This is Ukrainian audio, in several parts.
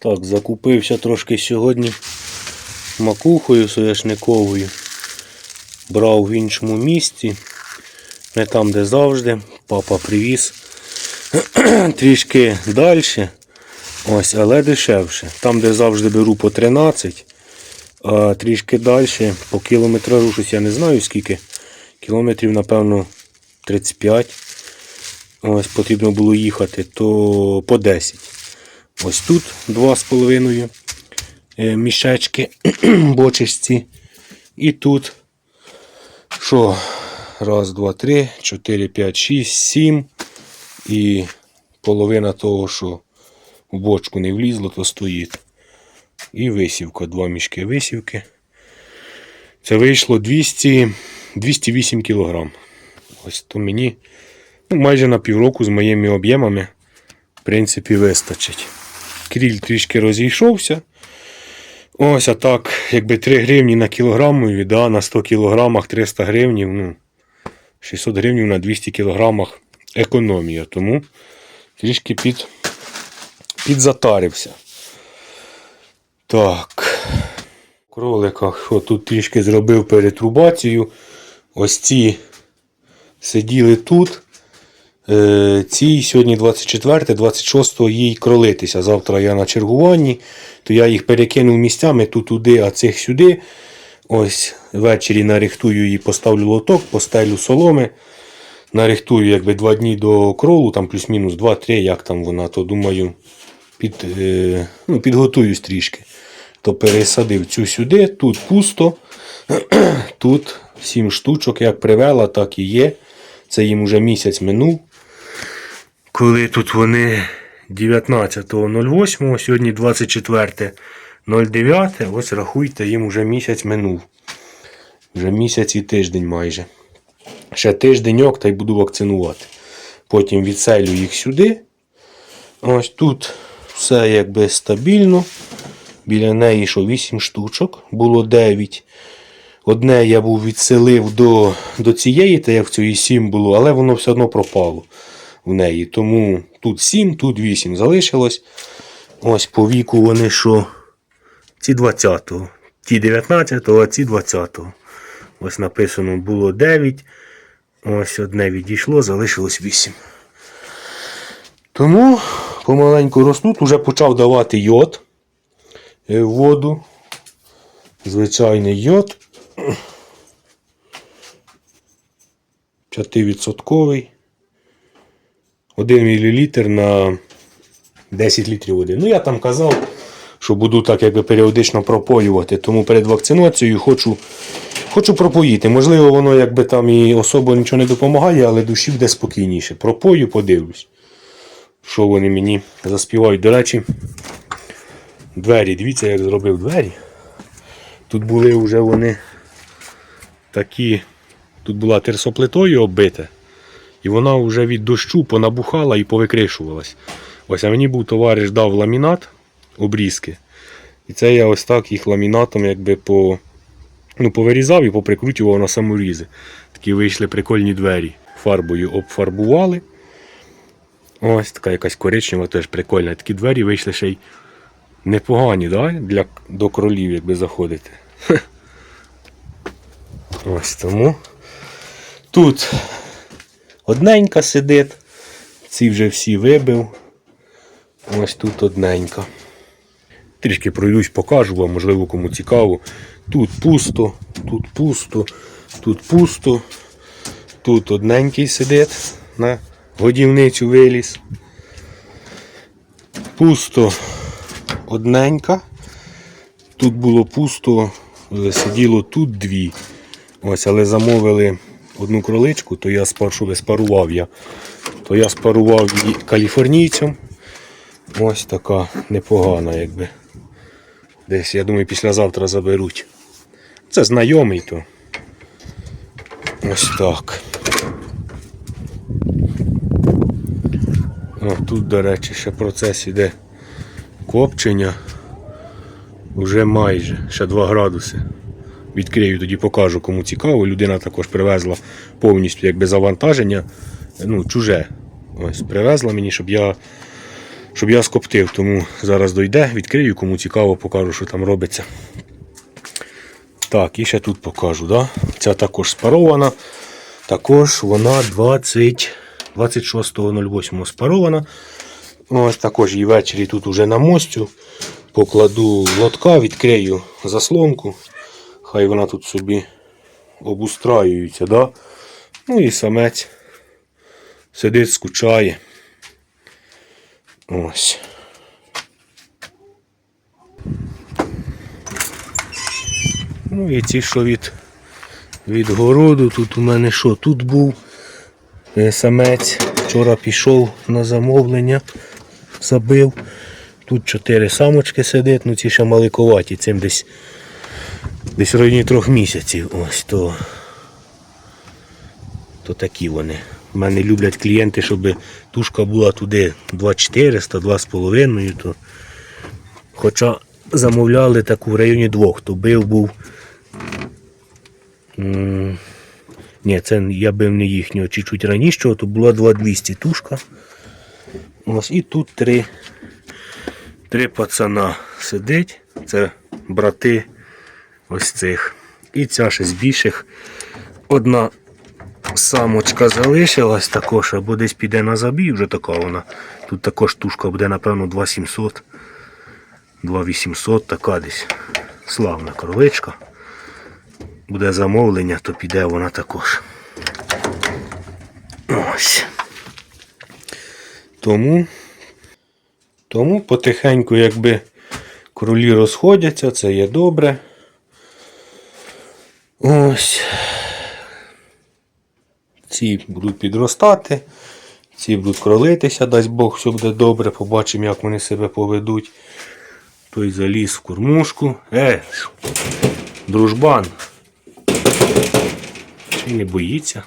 Так, закупився трошки сьогодні макухою соняшниковою. Брав в іншому місці. Не там, де завжди. Папа привіз. Трішки далі. Ось, але дешевше. Там, де завжди беру по 13, а трішки далі по кілометражу щось я не знаю скільки. Кілометрів, напевно, 35. Ось потрібно було їхати, то по 10. Ось тут 2,5 е, мішечки бочечці. І тут що? Раз, два, три, чотири, п'ять, шість, сім. І половина того, що в бочку не влізло, то стоїть. І висівка, два мішки висівки. Це вийшло 200, 208 кг. Ось то мені ну, майже на півроку з моїми об'ємами, в принципі, вистачить. Кріль трішки розійшовся. Ось, а так, якби 3 гривні на кілограмові, да, на 100 кілограмах 300 гривнів, ну, 600 гривнів на 200 кілограмах економія. Тому трішки під, підзатарився. Так. В кроликах, тут трішки зробив перетрубацію. Ось ці сиділи тут. Е, Цій сьогодні 24, 26 їй кролитися. Завтра я на чергуванні, то я їх перекинув місцями тут туди, а цих сюди. Ось ввечері нарихтую її, поставлю лоток, постелю соломи. Нарихтую якби два дні до кролу, там плюс-мінус 2-3, як там вона, то думаю, під, е, ну, підготуюсь трішки. То пересадив цю сюди, тут пусто. Тут 7 штучок, як привела, так і є. Це їм уже місяць минув. Коли тут вони 19.08, сьогодні 24.09, ось рахуйте, їм уже місяць минув. Вже місяць і тиждень майже. Ще тижденьок та й буду вакцинувати. Потім відселю їх сюди. Ось тут все якби стабільно. Біля неї що 8 штучок, було 9. Одне я був відселив до, до цієї, та як в цій 7 було, але воно все одно пропало в неї. Тому тут 7, тут 8 залишилось. Ось по віку вони що. Ці 20-го. Ті 19-го, а ці 20-го. Ось написано було 9. Ось одне відійшло, залишилось 8. Тому помаленьку ростуть, уже почав давати йод е, в воду. Звичайний йод. 5%. 1 мл на 10 літрів води. Ну, я там казав, що буду так якби періодично пропоювати. Тому перед вакцинацією хочу, хочу пропоїти. Можливо, воно якби там і особо нічого не допомагає, але душі буде спокійніше. Пропою, подивлюсь. Що вони мені заспівають. До речі, двері. Дивіться, як зробив двері. Тут були вже вони такі. Тут була терсоплитою оббита. І вона вже від дощу понабухала і повикришувалась. Ось а мені був товариш дав ламінат, обрізки. І це я ось так їх ламінатом якби по, ну, повирізав і поприкручував на саморізи. Такі вийшли прикольні двері. Фарбою обфарбували. Ось така якась коричнева, теж прикольна. Такі двері вийшли ще й непогані, да? Для, до кролів, якби заходити. Ось тому. Тут одненька сидить. Ці вже всі вибив. Ось тут одненька. Трішки пройдусь, покажу вам, можливо, кому цікаво. Тут пусто, тут пусто, тут пусто. Тут одненький сидить на годівницю виліз. Пусто одненька. Тут було пусто, сиділо тут дві. Ось, але замовили одну кроличку, то я спершу спарував я. То я спарував її каліфорнійцям. Ось така непогана, якби. Десь, я думаю, післязавтра заберуть. Це знайомий то. Ось так. О, тут, до речі, ще процес іде копчення. Уже майже, ще 2 градуси. Відкрию, тоді покажу, кому цікаво. Людина також привезла повністю якби завантаження. Ну, чуже. Ось, привезла мені, щоб я щоб я скоптив. Тому зараз дойде, відкрию, кому цікаво, покажу, що там робиться. Так, і ще тут покажу. Да? Ця також спарована. Також вона 20, 26.08 спарована. Ось також її ввечері тут уже на мостю. Покладу лотка, відкрию заслонку. Хай вона тут собі обустраюється. Да? Ну і самець сидить, скучає. Ось. Ну і ці, що від, від городу, тут у мене що? Тут був е, самець. Вчора пішов на замовлення, забив. Тут чотири самочки сидить, ну ці ще маликоваті, цим десь десь в районі трьох місяців. Ось то, то такі вони. У мене люблять клієнти, щоб тушка була туди 2400, 2,5. То... Хоча замовляли таку в районі двох, то бив був. Ні, це я бив не їхнього, чуть-чуть раніше, то була 2200 тушка. Ось і тут три, три пацана сидить. Це брати ось цих. І ця ще з більших. Одна самочка залишилась також, або десь піде на забій, вже така вона. Тут також тушка буде, напевно, 2700. 2800 така десь. Славна кроличка. Буде замовлення, то піде вона також. Ось. Тому, тому потихеньку, якби кролі розходяться, це є добре. Ось. Ці будуть підростати, ці будуть кролитися, дасть Бог, все буде добре. Побачимо, як вони себе поведуть. Той заліз в кормушку. Е, дружбан. Чи не боїться?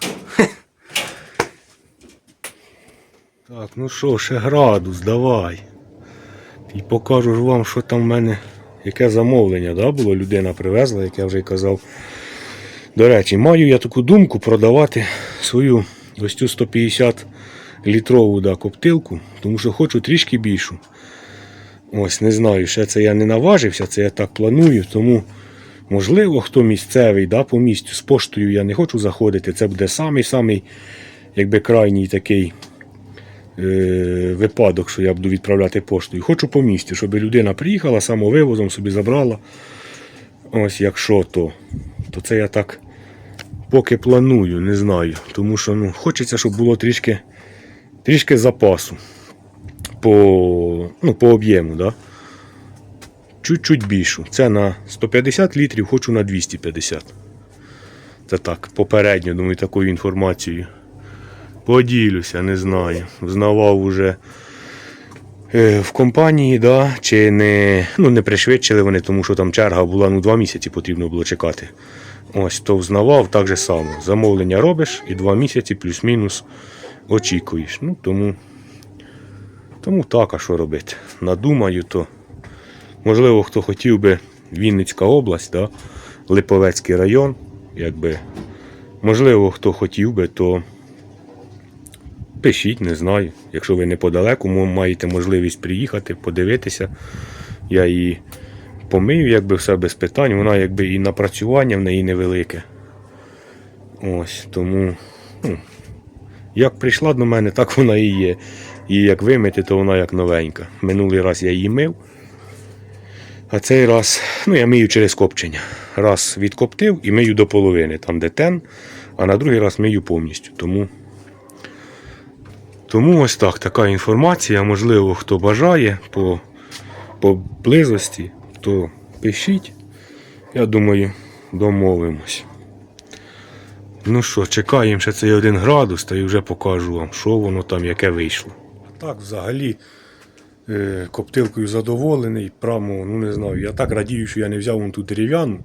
Так, ну що, ще градус, давай. І покажу ж вам, що там в мене, яке замовлення да, було. Людина привезла, як я вже й казав. До речі, маю я таку думку продавати свою ось цю 150 літрову да, коптилку, тому що хочу трішки більшу. Ось, не знаю, ще це я не наважився, це я так планую, тому можливо, хто місцевий, да, по місцю з поштою я не хочу заходити. Це буде самий-самий, якби крайній такий е, випадок, що я буду відправляти поштою. Хочу по місцю, щоб людина приїхала самовивозом, собі забрала. Ось якщо то, то це я так поки планую, не знаю. Тому що ну, хочеться, щоб було трішки, трішки запасу по, ну, по об'єму. Да? Чуть-чуть більшу. Це на 150 літрів, хочу на 250. Це так, попередньо, думаю, такою інформацією. Поділюся, не знаю. Взнавав уже е, в компанії, да, чи не, ну, не пришвидшили вони, тому що там черга була, ну, два місяці потрібно було чекати. Ось, то взнавав так же само. Замовлення робиш і два місяці плюс-мінус очікуєш. Ну, тому, тому так, а що робити? Надумаю, то можливо, хто хотів би Вінницька область, да, Липовецький район, якби. Можливо, хто хотів би, то пишіть, не знаю. Якщо ви неподалеку, мо- маєте можливість приїхати, подивитися. Я її помию, якби все без питань. Вона якби і напрацювання в неї невелике. Ось, тому, ну, як прийшла до мене, так вона і є. І як вимити, то вона як новенька. Минулий раз я її мив. А цей раз, ну я мию через копчення. Раз відкоптив і мию до половини, там де тен, а на другий раз мию повністю. Тому, тому ось так, така інформація. Можливо, хто бажає по, по близості, то пишіть. Я думаю, домовимось. Ну що, чекаємо ще цей один градус, та й вже покажу вам, що воно там, яке вийшло. Так, взагалі, е, коптилкою задоволений. Прямо, ну не знаю, я так радію, що я не взяв вон ту дерев'яну,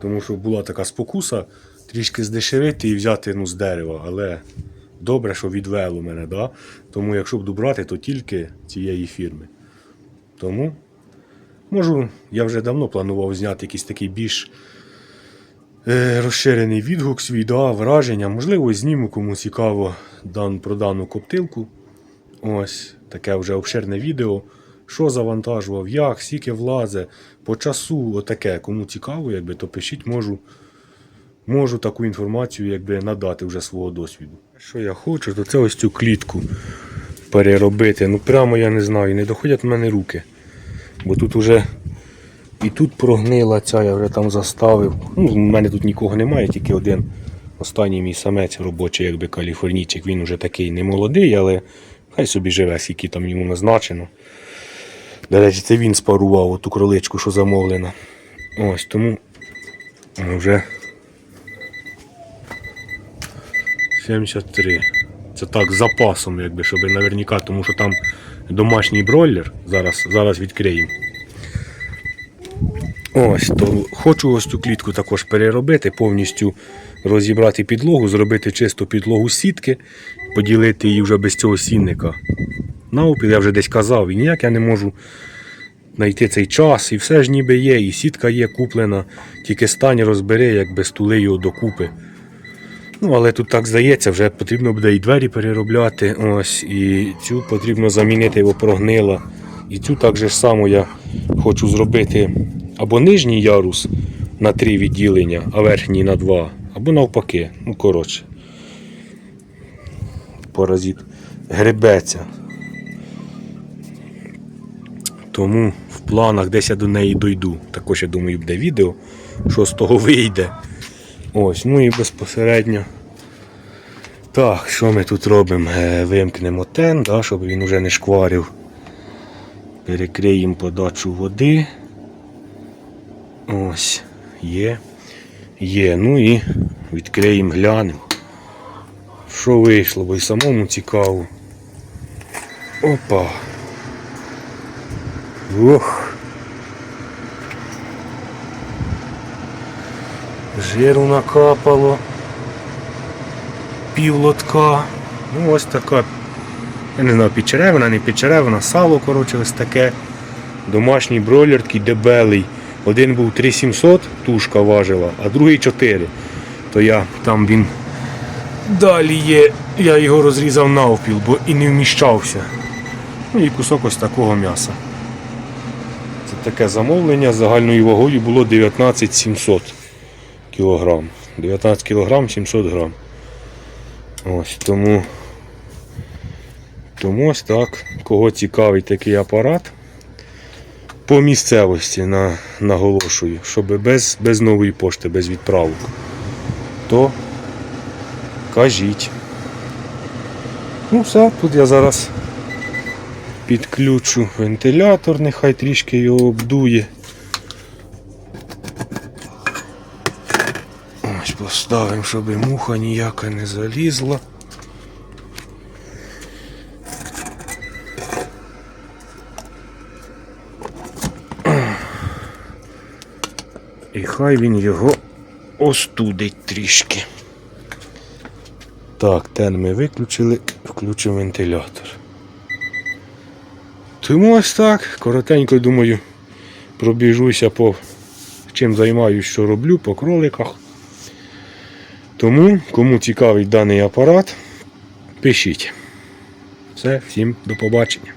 тому що була така спокуса трішки здешевити і взяти ну, з дерева, але добре, що відвело мене, да? тому якщо буду брати, то тільки цієї фірми. Тому можу, я вже давно планував зняти якийсь такий більш е, розширений відгук свій, да, враження. Можливо, зніму кому цікаво дан, про дану коптилку. Ось, таке вже обширне відео. Що завантажував, як, скільки влазе, по часу, отаке. Кому цікаво, якби, то пишіть, можу, можу таку інформацію якби, надати вже свого досвіду. Що я хочу, то це ось цю клітку переробити. Ну прямо я не знаю, не доходять в мене руки. Бо тут уже і тут прогнила ця, я вже там заставив. Ну, в мене тут нікого немає, тільки один останній мій самець робочий, якби каліфорнійчик. Він уже такий не молодий, але хай собі живе, скільки там йому назначено. До речі, це він спарував оту кроличку, що замовлена. Ось тому вже 73. Це так з запасом, якби, щоб наверняка, тому що там домашній бройлер. Зараз, зараз відкриємо. Ось, то хочу ось цю клітку також переробити, повністю розібрати підлогу, зробити чисту підлогу сітки, поділити її вже без цього сінника. Навпіл я вже десь казав, і ніяк я не можу знайти цей час, і все ж ніби є, і сітка є куплена, тільки стань розбери, як без тули його докупи. Ну, але тут так здається, вже потрібно буде і двері переробляти. Ось, і цю потрібно замінити, бо прогнила. І цю так же само я хочу зробити або нижній ярус на три відділення, а верхній на два, або навпаки. Ну, коротше. Паразит гребеться. Тому в планах десь я до неї дойду. Також я думаю, буде відео, що з того вийде. Ось, ну і безпосередньо. Так, що ми тут робимо? Е, Вимкнемо тен, да, щоб він уже не шкварив. Перекриємо подачу води. Ось, є. Є. Ну і відкриємо, глянемо. Що вийшло, бо й самому цікаво. Опа. Ох. Жиру накапало. Пів лотка. Ну ось така. Я не знаю, підчеревина, не підчеревина, сало, коротше, ось таке. Домашній бройлер такий дебелий. Один був 3700, тушка важила, а другий 4. То я там він далі є. Я його розрізав навпіл, бо і не вміщався. Ну і кусок ось такого м'яса. Це таке замовлення загальною вагою було 19700 кілограм. 19 кілограм 700 грам. Ось тому. Тому ось так. Кого цікавить такий апарат. По місцевості на, наголошую, щоб без, без нової пошти, без відправок. То кажіть. Ну все, тут я зараз підключу вентилятор, нехай трішки його обдує. Ось поставимо, щоб муха ніяка не залізла. І хай він його остудить трішки. Так, тен ми виключили, включимо вентилятор. Тому ось так, коротенько, думаю, пробіжуся по чим займаюся, що роблю, по кроликах. Тому, кому цікавий даний апарат, пишіть. Все, всім до побачення.